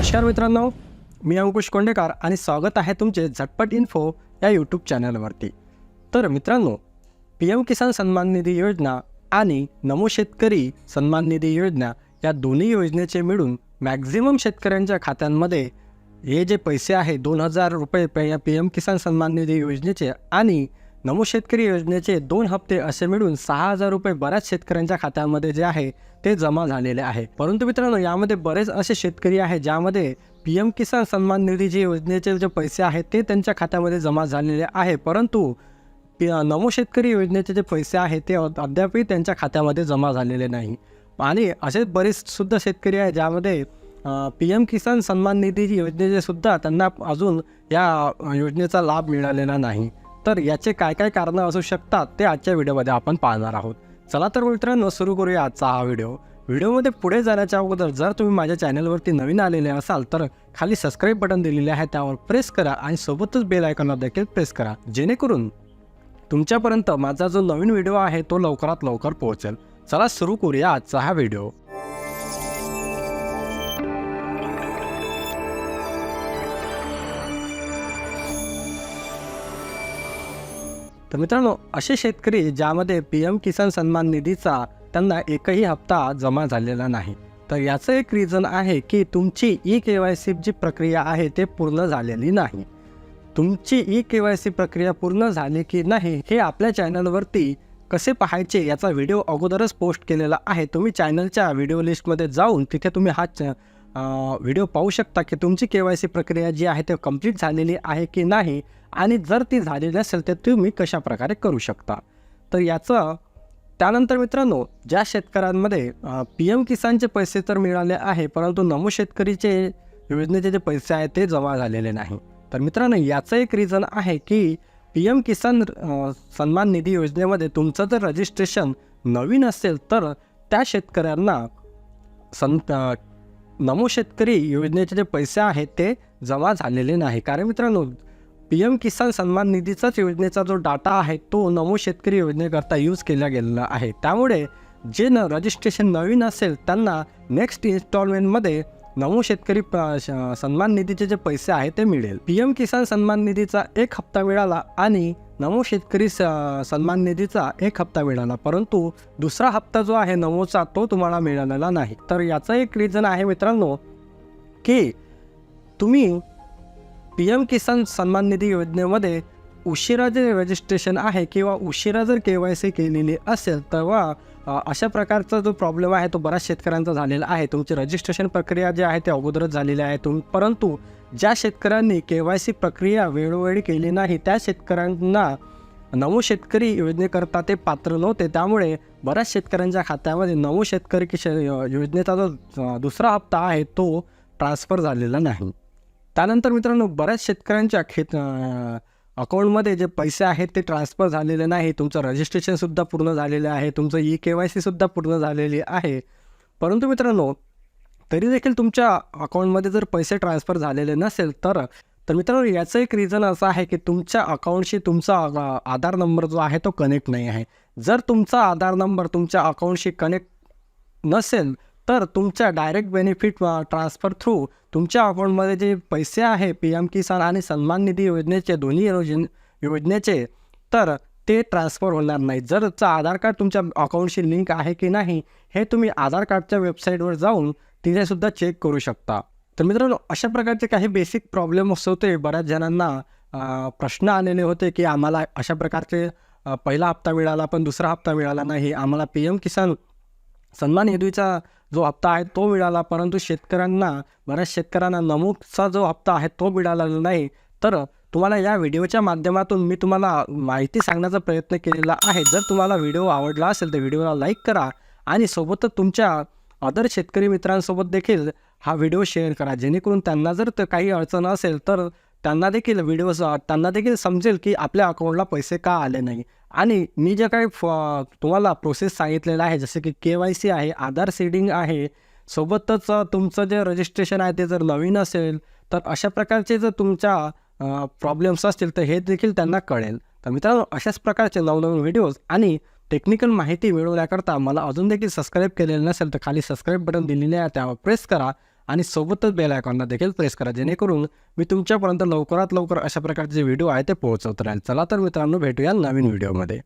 नमस्कार मित्रांनो मी अंकुश कोंडेकर आणि स्वागत आहे तुमचे झटपट इन्फो या यूट्यूब चॅनलवरती. तर मित्रांनो पी एम किसान सन्मान निधी योजना आणि नमो शेतकरी सन्मान निधी योजना या दोन्ही योजनेचे मिळून मॅक्झिमम शेतकऱ्यांच्या खात्यांमध्ये हे जे पैसे आहे दोन हजार रुपये या पी एम किसान सन्मान निधी योजनेचे आणि नमो शेतकरी योजनेचे दोन हप्ते असे मिळून सहा हजार रुपये बऱ्याच शेतकऱ्यांच्या खात्यामध्ये जे आहे ते जमा झालेले आहे. परंतु मित्रांनो यामध्ये बरेच असे शेतकरी आहे ज्यामध्ये पी एम किसान सन्मान निधी जे योजनेचे जे पैसे आहेत ते त्यांच्या खात्यामध्ये जमा झालेले आहे. परंतु नमो शेतकरी योजनेचे जे पैसे आहेत ते अद्यापही त्यांच्या खात्यामध्ये जमा झालेले नाही. आणि असे बरेचसुद्धा शेतकरी आहे ज्यामध्ये पी एम किसान सन्मान निधी योजनेचे सुद्धा त्यांना अजून या योजनेचा लाभ मिळालेला नाही. तर याचे काय काय कारणं असू शकतात ते आजच्या व्हिडिओमध्ये आपण पाहणार आहोत. चला तर मित्रांनो सुरू करूया आजचा हा व्हिडिओ. व्हिडिओमध्ये पुढे जाण्याच्या अगोदर जर तुम्ही माझ्या चॅनलवरती नवीन आलेले असाल तर खाली सबस्क्राईब बटन दिलेले आहे त्यावर प्रेस करा आणि सोबतच बेल आयकॉनवर देखील प्रेस करा. जेणेकरून तुमच्यापर्यंत माझा जो नवीन व्हिडिओ आहे तो लवकरात लवकर पोहोचेल. चला सुरू करूया आजचा हा व्हिडिओ. तर मित्रांनो असे शेतकरी ज्यामध्ये पी एम किसान सन्मान निधीचा त्यांना एकही हप्ता जमा झालेला नाही. तर याचं एक रिझन आहे की तुमची ई के वाय सी जी प्रक्रिया आहे ते पूर्ण झालेली नाही. तुमची ई के वाय सी प्रक्रिया पूर्ण झाली की नाही हे आपल्या चॅनलवरती कसे पाहायचे याचा व्हिडिओ अगोदरच पोस्ट केलेला आहे. तुम्ही चॅनलच्या व्हिडिओ लिस्टमध्ये जाऊन तिथे तुम्ही हा च- व्हिडिओ पाहू शकता की तुमची के वाय सी प्रक्रिया जी आहे ते कंप्लीट झालेली आहे की नाही आणि जर ती झालेली असेल तर तुम्ही कशा प्रकारे करू शकता? तर याचं त्यानंतर मित्रांनो ज्या शेतकऱ्यांमध्ये पी एम किसानचे पैसे तर मिळाले आहे परंतु नमो शेतकरीचे योजनेचे जे पैसे आहेत ते जमा झालेले नाही. तर मित्रांनो याचं एक रिझन आहे की पी एम किसान सन्मान निधी योजनेमध्ये तुमचं जर रजिस्ट्रेशन नवीन असेल तर त्या शेतकऱ्यांना सं नमो शेतकरी योजनेचे जे पैसे आहेत ते जमा झालेले नाही. कारण मित्रांनो पी एम किसान सन्मान निधीचाच योजनेचा जो डाटा आहे तो नमो शेतकरी योजनेकरता यूज केला गेलेला आहे. त्यामुळे जे न रजिस्ट्रेशन नवीन असेल त्यांना नेक्स्ट इन्स्टॉलमेंटमध्ये नमो शेतकरी श- सन्मान निधीचे जे पैसे आहेत ते मिळेल. पी एम किसान सन्मान निधीचा एक हप्ता मिळाला आणि नमो शेतकरी स सन्मान निधीचा एक हप्ता मिळाला. परंतु दुसरा हप्ता जो आहे नमोचा तो तुम्हाला मिळालेला नाही. तर याचं एक रिझन आहे मित्रांनो की तुम्ही पी एम किसान सन्मान निधी योजनेमध्ये उशिरा जे रजिस्ट्रेशन आहे किंवा उशिरा जर के वाय सी केलेली असेल तेव्हा अशा प्रकारचा जो प्रॉब्लेम आहे तो बऱ्याच शेतकऱ्यांचा झालेला आहे. तुमची रजिस्ट्रेशन प्रक्रिया जी आहे ती अगोदरच झालेली आहे. तुम परंतु ज्या शेतकऱ्यांनी के वाय सी प्रक्रिया वेळोवेळी केली नाही त्या शेतकऱ्यांना नमो शेतकरी योजनेकरता ते पात्र नव्हते. त्यामुळे बऱ्याच शेतकऱ्यांच्या खात्यामध्ये नमो शेतकरी की शे- योजनेचा जो दुसरा हप्ता आहे तो ट्रान्सफर झालेला नाही. त्यानंतर मित्रांनो बऱ्याच शेतकऱ्यांच्या खेत अकाउंटमध्ये जे पैसे आहेत ते ट्रान्सफर झालेले नाही तुमचं रजिस्ट्रेशनसुद्धा पूर्ण झालेलं आहे तुमचं ई के वाय सीसुद्धा पूर्ण झालेली आहे. परंतु मित्रांनो तरी देखील तुमच्या अकाउंटमध्ये जर पैसे ट्रान्सफर झालेले नसेल तर तर मित्रांनो याचं एक रिझन असं आहे की तुमच्या अकाउंटशी तुमचा आधार नंबर जो आहे तो कनेक्ट नाही आहे. जर तुमचा आधार नंबर तुमच्या अकाउंटशी कनेक्ट नसेल तर तुमच्या डायरेक्ट बेनिफिट ट्रान्सफर थ्रू तुमच्या अकाउंटमध्ये जे पैसे आहे पी एम किसान आणि सन्मान निधी योजनेचे दोन्ही योजन योजनेचे तर ते ट्रान्सफर होणार नाही जर आधार कार्ड तुमच्या अकाउंटशी लिंक आहे की नाही हे तुम्ही आधार कार्डच्या वेबसाईटवर जाऊन तिथेसुद्धा चेक करू शकता. तर मित्रांनो अशा प्रकारचे काही बेसिक प्रॉब्लेम्स होते. बऱ्याच जणांना प्रश्न आलेले होते की आम्हाला अशा प्रकारचे पहिला हप्ता मिळाला पण दुसरा हप्ता मिळाला नाही. आम्हाला पी एम किसान सन्मान निधीचा जो हप्ता आहे तो मिळाला परंतु शेतकऱ्यांना बऱ्याच शेतकऱ्यांना नमूदचा जो हप्ता आहे तो मिळाला नाही. तर तुम्हाला या व्हिडिओच्या माध्यमातून मी तुम्हाला माहिती सांगण्याचा प्रयत्न केलेला आहे. जर तुम्हाला व्हिडिओ आवडला असेल तर व्हिडिओला लाईक करा आणि सोबतच तुमच्या अदर शेतकरी मित्रांसोबत देखील हा व्हिडिओ शेअर करा. जेणेकरून त्यांना जर काही अडचण असेल तर त्यांना देखील व्हिडिओ त्यांना देखील समजेल की आपल्या अकाउंटला पैसे का आले नाही. आणि मी जे काही तुम्हाला प्रोसेस सांगितलेलं आहे जसे की के वाय सी आहे आधार सीडिंग आहे सोबतच तुमचं जे रजिस्ट्रेशन आहे ते जर नवीन असेल तर अशा प्रकारचे जर तुमच्या प्रॉब्लेम्स असतील तर हे देखील त्यांना कळेल. तर मित्रांनो अशाच प्रकारचे नवनवीन व्हिडिओज आणि टेक्निकल माहिती मिळवण्याकरता मला अजून देखील सबस्क्राईब केलेलं नसेल तर खाली सबस्क्राईब बटन दिलेले आहे त्यावर प्रेस करा. आणि सोबतच बेल आयकॉनला देखील प्रेस करा जेणेकरून मी तुमच्यापर्यंत लवकरात लवकर अशा प्रकारचे व्हिडिओ आहे ते पोहोचवत राहील. चला तर मित्रांनो भेटूया नवीन व्हिडिओमध्ये